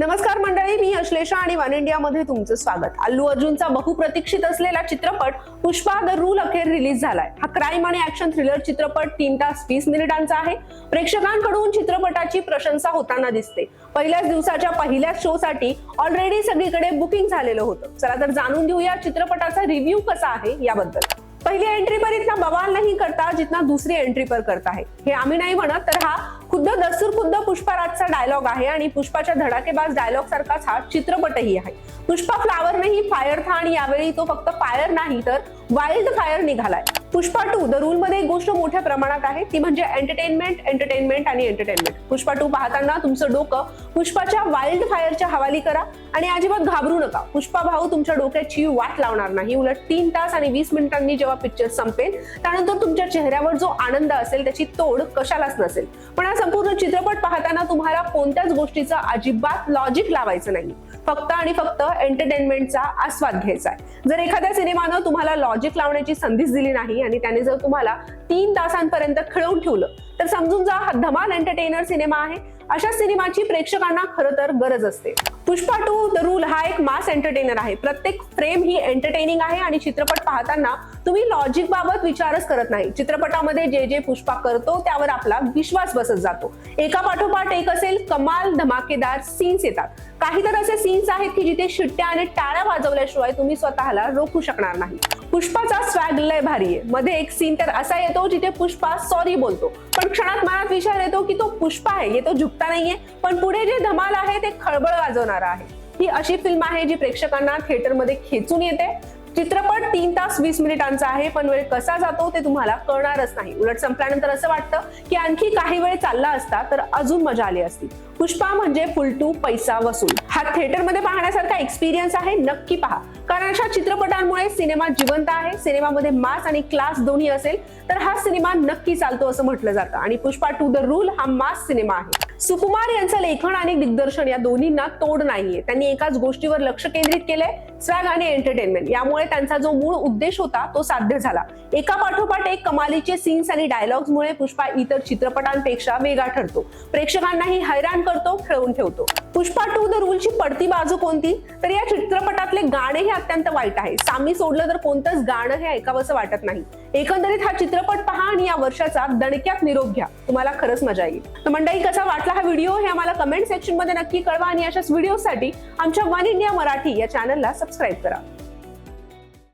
नमस्कार मंडळी मी अश्लेषा आणि वन इंडियामध्ये तुमचं स्वागत. अल्लू अर्जुनचा बहुप्रतीक्षित असलेला चित्रपट पुष्पा द रूल अखेर रिलीज झालाय. हा क्राईम आणि ऍक्शन थ्रिलर चित्रपट तीन तास वीस मिनिटांचा आहे. प्रेक्षकांकडून चित्रपटाची प्रशंसा होताना दिसते. पहिल्याच दिवसाच्या पहिल्याच शो साठी ऑलरेडी सगळीकडे बुकिंग झालेलं होतं. चला तर जाणून घेऊया चित्रपटाचा रिव्ह्यू कसा आहे याबद्दल. पहिली एंट्री पर इतना बवाल नाही करता जितना दुसरी एंट्री पर करता है हे आम्ही नाही म्हणत तर हा खुद्द दस्तूर खुद्द पुष्पाराजचा डायलॉग आहे आणि पुष्पाच्या धडाकेबाज डायलॉग सारखाच हा चित्रपटही आहे. पुष्पा फ्लावरनेही फायर था आणि यावेळी तो फक्त फायर नाही तर वाईल्ड फायर निघालाय. पुष्पा टू द रूल मध्ये एक गोष्ट मोठ्या प्रमाणात आहे ती म्हणजे एंटरटेनमेंट एंटरटेनमेंट आणि एंटरटेनमेंट पुष्पा टू पाहताना तुमचं डोकं पुष्पाच्या वाईल्ड फायरच्या हवाली करा आणि अजिबात घाबरू नका. पुष्पा भाऊ तुमच्या डोक्याची वाट लावणार नाही. उलट तीन तास आणि वीस मिनिटांनी जेव्हा पिक्चर संपेल त्यानंतर तुमच्या चेहऱ्यावर जो आनंद असेल त्याची तोड कशालाच नसेल. पण हा संपूर्ण चित्रपट पाहताना तुम्हाला कोणत्याच गोष्टीचं अजिबात लॉजिक लावायचं नाही. फक्त आणि फक्त एंटरटेनमेंटचा आस्वाद घ्यायचा आहे. जर एखाद्या सिनेमानं तुम्हाला लॉजिक लावण्याची संधीच दिली नाही आणि त्याने जर तुम्हाला तीन तासांपर्यंत खिळवून ठेवलं. तर समजून जा हा धमाल एंटरटेनर सिनेमा आहे. अशा सिनेमाची प्रेक्षकांना खरं तर गरज असते. पुष्पा टू द रूल हा एक मास एंटरटेनर आहे. प्रत्येक फ्रेम ही एंटरटेनिंग आहे आणि चित्रपट पाहताना तुम्ही लॉजिक बाबत विचारच करत नाही. चित्रपटामध्ये जे जे पुष्पा करतो त्यावर आपला विश्वास बसत जातो. एका पाठोपाठ एक असेल कमाल धमाकेदार सीन्स येतात. काही तर असे सीन्स आहेत की जिथे शिट्ट्या आणि टाळ्या वाजवल्याशिवाय तुम्ही स्वतःला रोखू शकणार नाही. पुष्पाचा स्वॅग लय भारी आहे. मध्ये एक सीन तर असा येतो जिथे पुष्पा सॉरी बोलतो. पण क्षणात मनात विचार येतो की तो पुष्पा आहे ये तो झुकता नाहीये. पण पुढे जे धमाल आहे ते खळबळ वाजवणार आहे. ही अशी फिल्म आहे जी प्रेक्षकांना थिएटरमध्ये खेचून येते. चित्रपट तीन तास वीस मिनिटांचा आहे पण वेळ कसा जातो ते तुम्हाला कळणारच नाही. उलट संपल्यानंतर असं वाटतं की आणखी काही वेळ चालला असता तर अजून मजा आली असती. पुष्पा म्हणजे फुल टू पैसा वसूल. हा थिएटरमध्ये पाहण्यासारखा एक्सपिरियन्स आहे नक्की पहा. कारण अशा चित्रपटांमुळे सिनेमा जिवंत आहे सिनेमामध्ये मास आणि क्लास दोन्ही असेल तर हा सिनेमा नक्की चालतो असं म्हटलं जातं. आणि पुष्पा टू द रूल हा मास सिनेमा आहे. सुकुमार यांचं लेखन आणि दिग्दर्शन या दोन्हींना तोड नाहीये. त्यांनी एकाच गोष्टीवर लक्ष केंद्रित केलंय स्वॅग आणि एंटरटेनमेंट यामुळे त्यांचा जो मूळ उद्देश होता तो साध्य झाला. एका पाठोपाठ एक कमालीचे सीन्स आणि डायलॉग्समुळे पुष्पा इतर चित्रपटांपेक्षा वेगळा ठरतो. प्रेक्षकांनाही हैराण करतो खेळून ठेवतो. पुष्पा टू द रूलची पडती बाजू कोणती? तर या चित्रपटातले गाणे हे अत्यंत वाईट आहे. सामी सोडलं तर कोणतंच गाणं हे ऐकावंसं वाटत नाही. एकंदरीत हा चित्रपट पहा आणि या वर्षाचा दणक्यात निरोप घ्या. तुम्हाला खरंच मजा येईल. तर मंडळी कसा वाटला हा व्हिडिओ हे आम्हाला कमेंट सेक्शनमध्ये नक्की कळवा आणि अशाच व्हिडिओसाठी आमच्या वन इंडिया मराठी या चॅनलला सबस्क्राईब करा.